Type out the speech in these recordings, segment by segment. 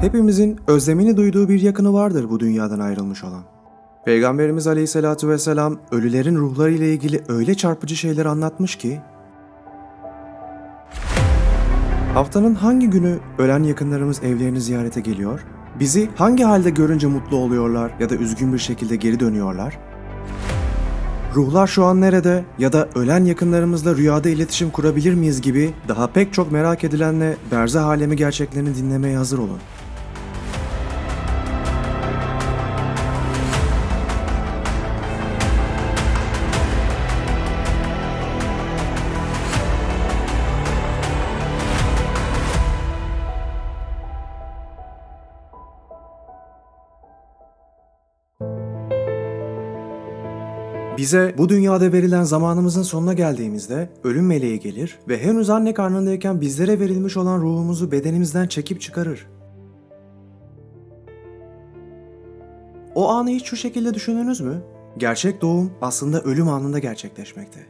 Hepimizin özlemini duyduğu bir yakını vardır bu dünyadan ayrılmış olan. Peygamberimiz Aleyhisselatü Vesselam ölülerin ruhları ile ilgili öyle çarpıcı şeyler anlatmış ki Haftanın hangi günü ölen yakınlarımız evlerini ziyarete geliyor? Bizi hangi halde görünce mutlu oluyorlar ya da üzgün bir şekilde geri dönüyorlar? Ruhlar şu an nerede ya da ölen yakınlarımızla rüyada iletişim kurabilir miyiz gibi daha pek çok merak edilenle berzah alemi gerçeklerini dinlemeye hazır olun. Bize bu dünyada verilen zamanımızın sonuna geldiğimizde ölüm meleği gelir ve henüz anne karnındayken bizlere verilmiş olan ruhumuzu bedenimizden çekip çıkarır. O anı hiç şu şekilde düşündünüz mü? Gerçek doğum aslında ölüm anında gerçekleşmekte.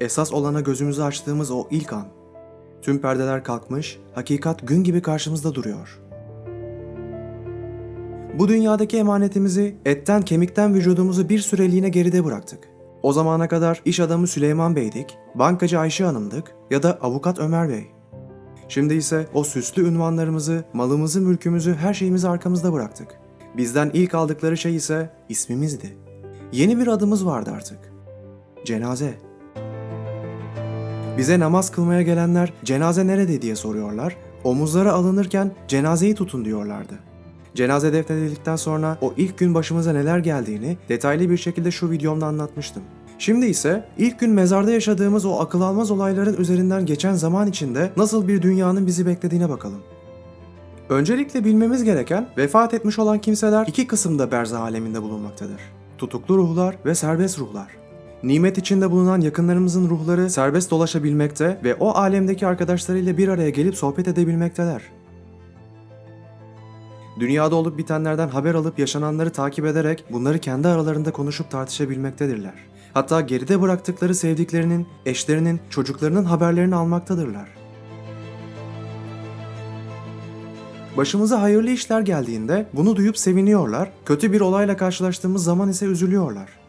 Esas olana gözümüzü açtığımız o ilk an. Tüm perdeler kalkmış, hakikat gün gibi karşımızda duruyor. Bu dünyadaki emanetimizi, etten kemikten vücudumuzu bir süreliğine geride bıraktık. O zamana kadar iş adamı Süleyman Bey'dik, bankacı Ayşe Hanım'dık ya da avukat Ömer Bey. Şimdi ise o süslü ünvanlarımızı, malımızı, mülkümüzü, her şeyimizi arkamızda bıraktık. Bizden ilk aldıkları şey ise ismimizdi. Yeni bir adımız vardı artık. Cenaze. Bize namaz kılmaya gelenler cenaze nerede diye soruyorlar. Omuzlara alınırken cenazeyi tutun diyorlardı. Cenaze defnedildikten sonra o ilk gün başımıza neler geldiğini detaylı bir şekilde şu videomda anlatmıştım. Şimdi ise ilk gün mezarda yaşadığımız o akıl almaz olayların üzerinden geçen zaman içinde nasıl bir dünyanın bizi beklediğine bakalım. Öncelikle bilmemiz gereken vefat etmiş olan kimseler iki kısımda berzah aleminde bulunmaktadır. Tutuklu ruhlar ve serbest ruhlar. Nimet içinde bulunan yakınlarımızın ruhları serbest dolaşabilmekte ve o alemdeki arkadaşlarıyla bir araya gelip sohbet edebilmekteler. Dünyada olup bitenlerden haber alıp yaşananları takip ederek bunları kendi aralarında konuşup tartışabilmektedirler. Hatta geride bıraktıkları sevdiklerinin, eşlerinin, çocuklarının haberlerini almaktadırlar. Başımıza hayırlı işler geldiğinde bunu duyup seviniyorlar, kötü bir olayla karşılaştığımız zaman ise üzülüyorlar.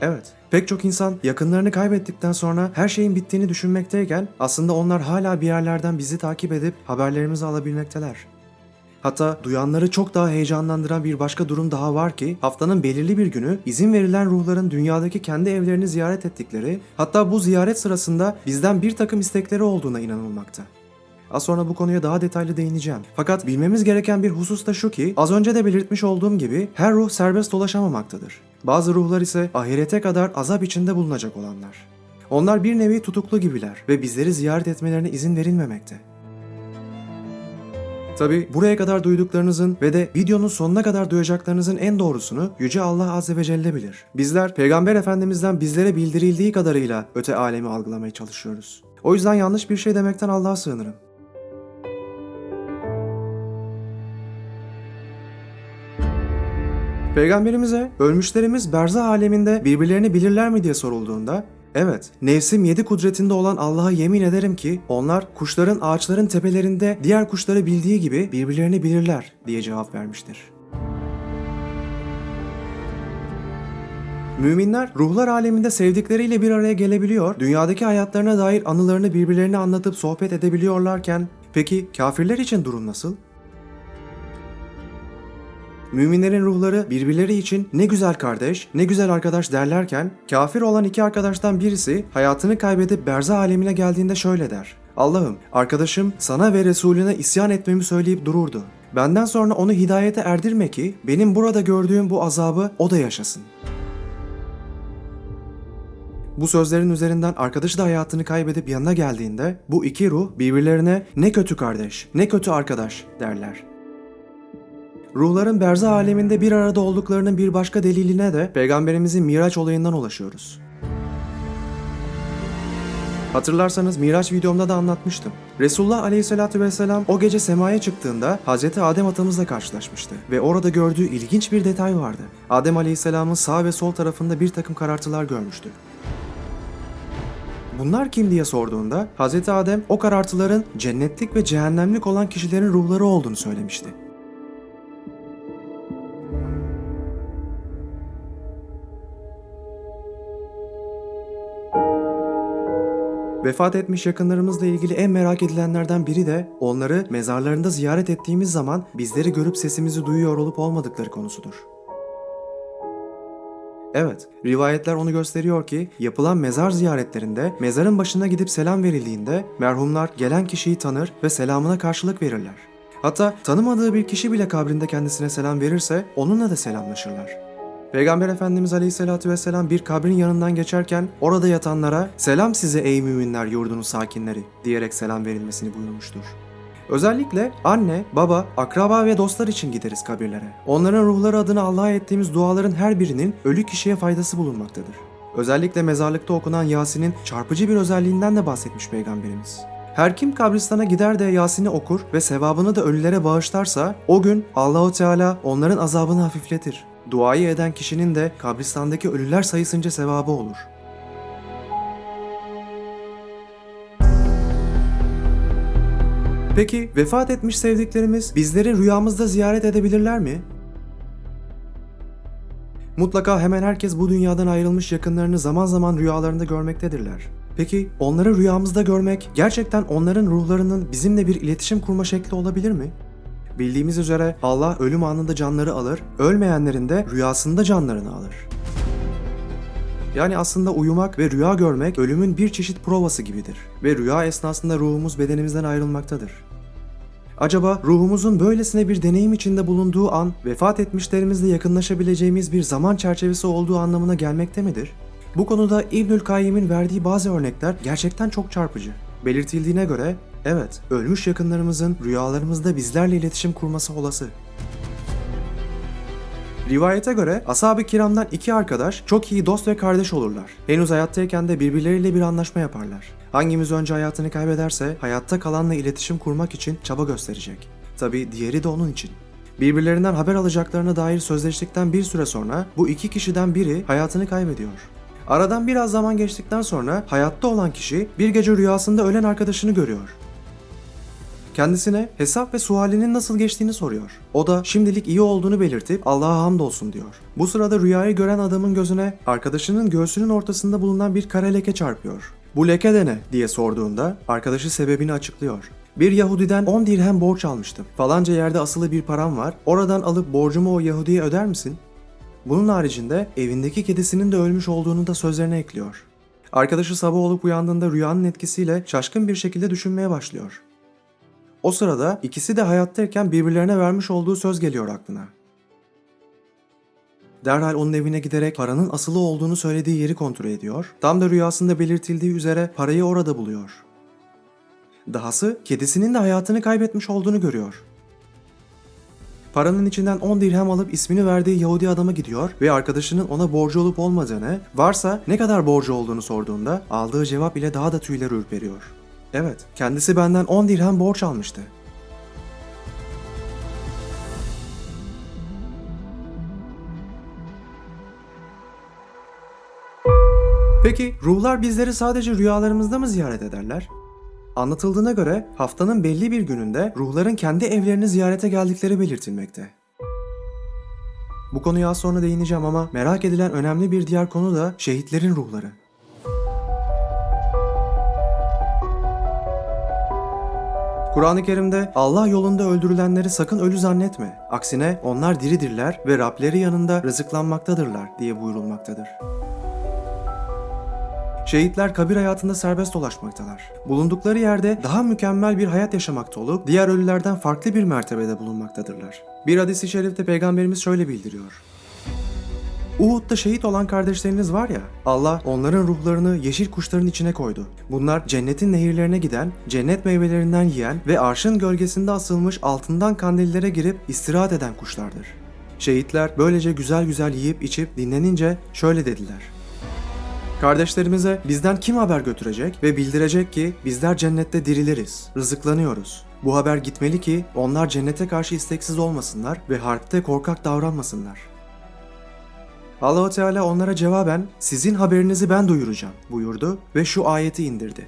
Evet, pek çok insan yakınlarını kaybettikten sonra her şeyin bittiğini düşünmekteyken aslında onlar hala bir yerlerden bizi takip edip haberlerimizi alabilmekteler. Hatta duyanları çok daha heyecanlandıran bir başka durum daha var ki haftanın belirli bir günü izin verilen ruhların dünyadaki kendi evlerini ziyaret ettikleri hatta bu ziyaret sırasında bizden bir takım istekleri olduğuna inanılmakta. Az sonra bu konuya daha detaylı değineceğim. Fakat bilmemiz gereken bir husus da şu ki az önce de belirtmiş olduğum gibi her ruh serbest dolaşamamaktadır. Bazı ruhlar ise ahirete kadar azap içinde bulunacak olanlar. Onlar bir nevi tutuklu gibiler ve bizleri ziyaret etmelerine izin verilmemekte. Tabi buraya kadar duyduklarınızın ve de videonun sonuna kadar duyacaklarınızın en doğrusunu Yüce Allah Azze ve Celle bilir. Bizler Peygamber Efendimiz'den bizlere bildirildiği kadarıyla öte alemi algılamaya çalışıyoruz. O yüzden yanlış bir şey demekten Allah'a sığınırım. Peygamberimize ölmüşlerimiz berzah aleminde birbirlerini bilirler mi diye sorulduğunda Evet, nefsim yedi kudretinde olan Allah'a yemin ederim ki onlar kuşların ağaçların tepelerinde diğer kuşları bildiği gibi birbirlerini bilirler diye cevap vermiştir. Müminler ruhlar aleminde sevdikleriyle bir araya gelebiliyor, dünyadaki hayatlarına dair anılarını birbirlerine anlatıp sohbet edebiliyorlarken peki kafirler için durum nasıl? Müminlerin ruhları birbirleri için ne güzel kardeş, ne güzel arkadaş derlerken, kafir olan iki arkadaştan birisi hayatını kaybedip berzah alemine geldiğinde şöyle der. Allah'ım, arkadaşım sana ve Resulüne isyan etmemi söyleyip dururdu. Benden sonra onu hidayete erdirme ki benim burada gördüğüm bu azabı o da yaşasın. Bu sözlerin üzerinden arkadaşı da hayatını kaybedip yanına geldiğinde bu iki ruh birbirlerine ne kötü kardeş, ne kötü arkadaş derler. Ruhların berzah aleminde bir arada olduklarının bir başka deliline de Peygamberimizin Miraç olayından ulaşıyoruz. Hatırlarsanız Miraç videomda da anlatmıştım. Resulullah Aleyhisselatü Vesselam o gece semaya çıktığında Hz. Adem atamızla karşılaşmıştı ve orada gördüğü ilginç bir detay vardı. Adem Aleyhisselam'ın sağ ve sol tarafında bir takım karartılar görmüştü. bunlar kim diye sorduğunda Hz. Adem o karartıların cennetlik ve cehennemlik olan kişilerin ruhları olduğunu söylemişti. Vefat etmiş yakınlarımızla ilgili en merak edilenlerden biri de onları mezarlarında ziyaret ettiğimiz zaman bizleri görüp sesimizi duyuyor olup olmadıkları konusudur. Evet, rivayetler onu gösteriyor ki yapılan mezar ziyaretlerinde mezarın başına gidip selam verildiğinde merhumlar gelen kişiyi tanır ve selamına karşılık verirler. Hatta tanımadığı bir kişi bile kabrinde kendisine selam verirse onunla da selamlaşırlar. Peygamber Efendimiz Aleyhisselatü Vesselam bir kabrin yanından geçerken orada yatanlara selam size ey müminler yurdunun sakinleri diyerek selam verilmesini buyurmuştur. Özellikle anne, baba, akraba ve dostlar için gideriz kabirlere. Onların ruhları adına Allah'a ettiğimiz duaların her birinin ölü kişiye faydası bulunmaktadır. Özellikle mezarlıkta okunan Yasin'in çarpıcı bir özelliğinden de bahsetmiş Peygamberimiz. Her kim kabristana gider de Yasin'i okur ve sevabını da ölülere bağışlarsa o gün Allahu Teala onların azabını hafifletir. Duayı eden kişinin de kabristandaki ölüler sayısınca sevabı olur. Peki vefat etmiş sevdiklerimiz bizleri rüyamızda ziyaret edebilirler mi? Mutlaka hemen herkes bu dünyadan ayrılmış yakınlarını zaman zaman rüyalarında görmektedirler. Peki onları rüyamızda görmek gerçekten onların ruhlarının bizimle bir iletişim kurma şekli olabilir mi? Bildiğimiz üzere Allah ölüm anında canları alır, ölmeyenlerin de rüyasında canlarını alır. Yani aslında uyumak ve rüya görmek ölümün bir çeşit provası gibidir ve rüya esnasında ruhumuz bedenimizden ayrılmaktadır. Acaba ruhumuzun böylesine bir deneyim içinde bulunduğu an vefat etmişlerimizle yakınlaşabileceğimiz bir zaman çerçevesi olduğu anlamına gelmekte midir? Bu konuda İbnül Kayyim'in verdiği bazı örnekler gerçekten çok çarpıcı. Belirtildiğine göre evet ölmüş yakınlarımızın rüyalarımızda bizlerle iletişim kurması olası. Rivayete göre ashab-ı kiramdan iki arkadaş çok iyi dost ve kardeş olurlar. Henüz hayattayken de birbirleriyle bir anlaşma yaparlar. Hangimiz önce hayatını kaybederse hayatta kalanla iletişim kurmak için çaba gösterecek. Tabi diğeri de onun için. Birbirlerinden haber alacaklarına dair sözleştikten bir süre sonra bu iki kişiden biri hayatını kaybediyor. Aradan biraz zaman geçtikten sonra hayatta olan kişi bir gece rüyasında ölen arkadaşını görüyor. Kendisine hesap ve sualinin nasıl geçtiğini soruyor. O da şimdilik iyi olduğunu belirtip Allah'a hamdolsun diyor. Bu sırada rüyayı gören adamın gözüne arkadaşının göğsünün ortasında bulunan bir kara leke çarpıyor. Bu leke de ne diye sorduğunda arkadaşı sebebini açıklıyor. Bir Yahudiden 10 dirhem borç almıştım. Falanca yerde asılı bir param var. Oradan alıp borcumu o Yahudiye öder misin? Bunun haricinde evindeki kedisinin de ölmüş olduğunu da sözlerine ekliyor. Arkadaşı sabah olup uyandığında rüyanın etkisiyle şaşkın bir şekilde düşünmeye başlıyor. O sırada ikisi de hayattayken birbirlerine vermiş olduğu söz geliyor aklına. Derhal onun evine giderek paranın asılı olduğunu söylediği yeri kontrol ediyor. Tam da rüyasında belirtildiği üzere parayı orada buluyor. Dahası kedisinin de hayatını kaybetmiş olduğunu görüyor. Paranın içinden 10 dirhem alıp ismini verdiği Yahudi adama gidiyor ve arkadaşının ona borcu olup olmadığını, varsa ne kadar borcu olduğunu sorduğunda aldığı cevap ile daha da tüyleri ürperiyor. Evet, kendisi benden 10 dirhem borç almıştı. Peki ruhlar bizleri sadece rüyalarımızda mı ziyaret ederler? Anlatıldığına göre haftanın belli bir gününde ruhların kendi evlerini ziyarete geldikleri belirtilmekte. Bu konuya sonra değineceğim ama merak edilen önemli bir diğer konu da şehitlerin ruhları. Kur'an-ı Kerim'de Allah yolunda öldürülenleri sakın ölü zannetme. Aksine onlar diridirler ve Rableri yanında rızıklanmaktadırlar diye buyurulmaktadır. Şehitler kabir hayatında serbest dolaşmaktalar. Bulundukları yerde daha mükemmel bir hayat yaşamakta olup diğer ölülerden farklı bir mertebede bulunmaktadırlar. Bir hadis-i şerifte peygamberimiz şöyle bildiriyor. Uhud'da şehit olan kardeşleriniz var ya, Allah onların ruhlarını yeşil kuşların içine koydu. Bunlar cennetin nehirlerine giden, cennet meyvelerinden yiyen ve arşın gölgesinde asılmış altından kandillere girip istirahat eden kuşlardır. Şehitler böylece güzel güzel yiyip içip dinlenince şöyle dediler. Kardeşlerimize bizden kim haber götürecek ve bildirecek ki bizler cennette diriliriz, rızıklanıyoruz. Bu haber gitmeli ki onlar cennete karşı isteksiz olmasınlar ve harpte korkak davranmasınlar. Allahu Teala onlara cevaben sizin haberinizi ben duyuracağım buyurdu ve şu ayeti indirdi.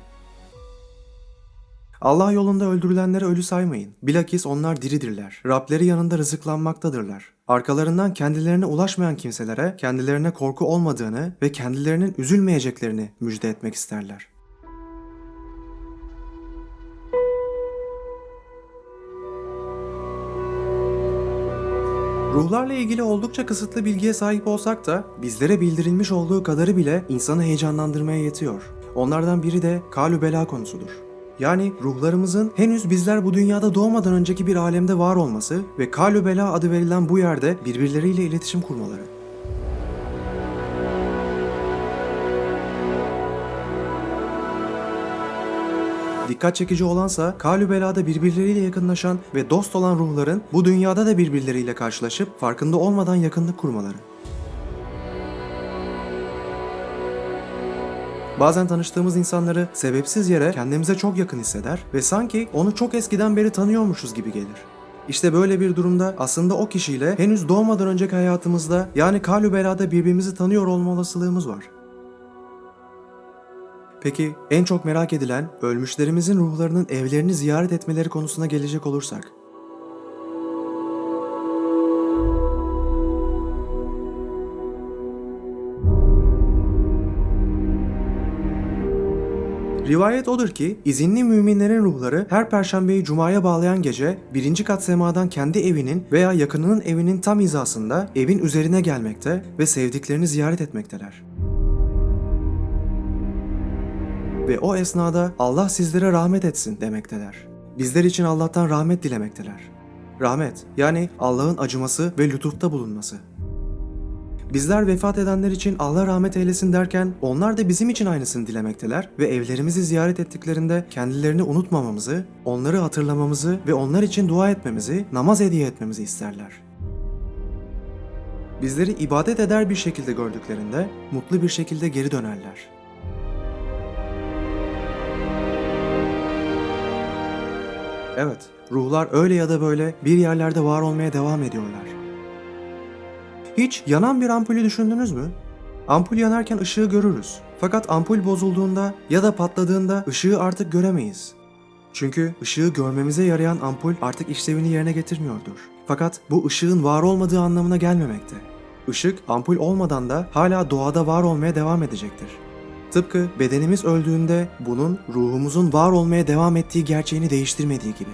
Allah yolunda öldürülenleri ölü saymayın. Bilakis onlar diridirler. Rableri yanında rızıklanmaktadırlar. Arkalarından kendilerine ulaşmayan kimselere kendilerine korku olmadığını ve kendilerinin üzülmeyeceklerini müjde etmek isterler. Ruhlarla ilgili oldukça kısıtlı bilgiye sahip olsak da bizlere bildirilmiş olduğu kadarı bile insanı heyecanlandırmaya yetiyor. Onlardan biri de kalü bela konusudur. Yani ruhlarımızın henüz bizler bu dünyada doğmadan önceki bir alemde var olması ve kalü bela adı verilen bu yerde birbirleriyle iletişim kurmaları. Dikkat çekici olansa kalü birbirleriyle yakınlaşan ve dost olan ruhların bu dünyada da birbirleriyle karşılaşıp farkında olmadan yakınlık kurmaları. Bazen tanıştığımız insanları sebepsiz yere kendimize çok yakın hisseder ve sanki onu çok eskiden beri tanıyormuşuz gibi gelir. İşte böyle bir durumda aslında o kişiyle henüz doğmadan önceki hayatımızda yani kalü birbirimizi tanıyor olma olasılığımız var. Peki en çok merak edilen ölmüşlerimizin ruhlarının evlerini ziyaret etmeleri konusuna gelecek olursak. Rivayet odur ki izinli müminlerin ruhları her perşembeyi cumaya bağlayan gece birinci kat semadan kendi evinin veya yakınının evinin tam hizasında evin üzerine gelmekte ve sevdiklerini ziyaret etmekteler. Ve o esnada Allah sizlere rahmet etsin demekteler. Bizler için Allah'tan rahmet dilemekteler. Rahmet yani Allah'ın acıması ve lütufta bulunması. Bizler vefat edenler için Allah rahmet eylesin derken onlar da bizim için aynısını dilemekteler ve evlerimizi ziyaret ettiklerinde kendilerini unutmamamızı, onları hatırlamamızı ve onlar için dua etmemizi, namaz hediye etmemizi isterler. Bizleri ibadet eder bir şekilde gördüklerinde mutlu bir şekilde geri dönerler. Evet, ruhlar öyle ya da böyle bir yerlerde var olmaya devam ediyorlar. Hiç yanan bir ampulü düşündünüz mü? Ampul yanarken ışığı görürüz. Fakat ampul bozulduğunda ya da patladığında ışığı artık göremeyiz. Çünkü ışığı görmemize yarayan ampul artık işlevini yerine getirmiyordur. Fakat bu ışığın var olmadığı anlamına gelmemekte. Işık ampul olmadan da hala doğada var olmaya devam edecektir. Tıpkı bedenimiz öldüğünde bunun ruhumuzun var olmaya devam ettiği gerçeğini değiştirmediği gibi.